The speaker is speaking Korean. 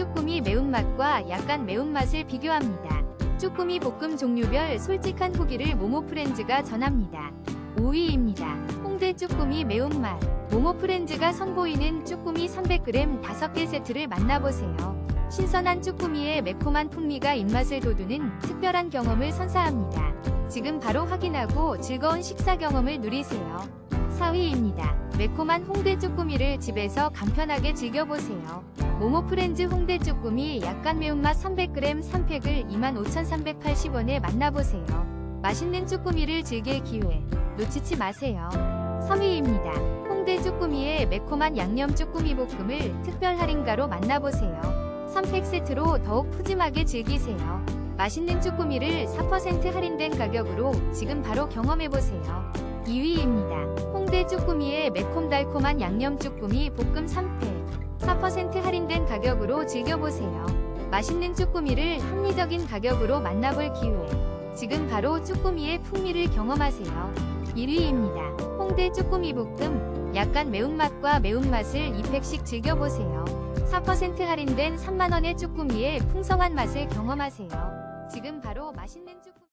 쭈꾸미 매운맛과 약간 매운맛을 비교합니다. 쭈꾸미 볶음 종류별 솔직한 후기를 모모프렌즈가 전합니다. 5위입니다. 홍대 쭈꾸미 매운맛. 모모프렌즈가 선보이는 쭈꾸미 300g 5개 세트를 만나보세요. 신선한 쭈꾸미의 매콤한 풍미가 입맛을 돋우는 특별한 경험을 선사합니다. 지금 바로 확인하고 즐거운 식사 경험을 누리세요. 4위입니다. 매콤한 홍대 쭈꾸미를 집에서 간편하게 즐겨보세요. 모모프렌즈 홍대 쭈꾸미 약간 매운맛 300g 3팩을 25,380원에 만나보세요. 맛있는 쭈꾸미를 즐길 기회 놓치지 마세요. 3위입니다. 홍대 쭈꾸미의 매콤한 양념 쭈꾸미 볶음을 특별 할인가로 만나보세요. 3팩 세트로 더욱 푸짐하게 즐기세요. 맛있는 쭈꾸미를 4% 할인된 가격으로 지금 바로 경험해보세요. 2위입니다. 홍대 쭈꾸미의 매콤달콤한 양념 쭈꾸미 볶음 3팩 4% 할인된 가격으로 즐겨보세요. 맛있는 쭈꾸미를 합리적인 가격으로 만나볼 기회. 지금 바로 쭈꾸미의 풍미를 경험하세요. 1위입니다. 홍대 쭈꾸미 볶음 약간 매운맛과 매운맛을 2팩씩 즐겨보세요. 4% 할인된 3만원의 쭈꾸미의 풍성한 맛을 경험하세요. 지금 바로 맛있는 쭈꾸미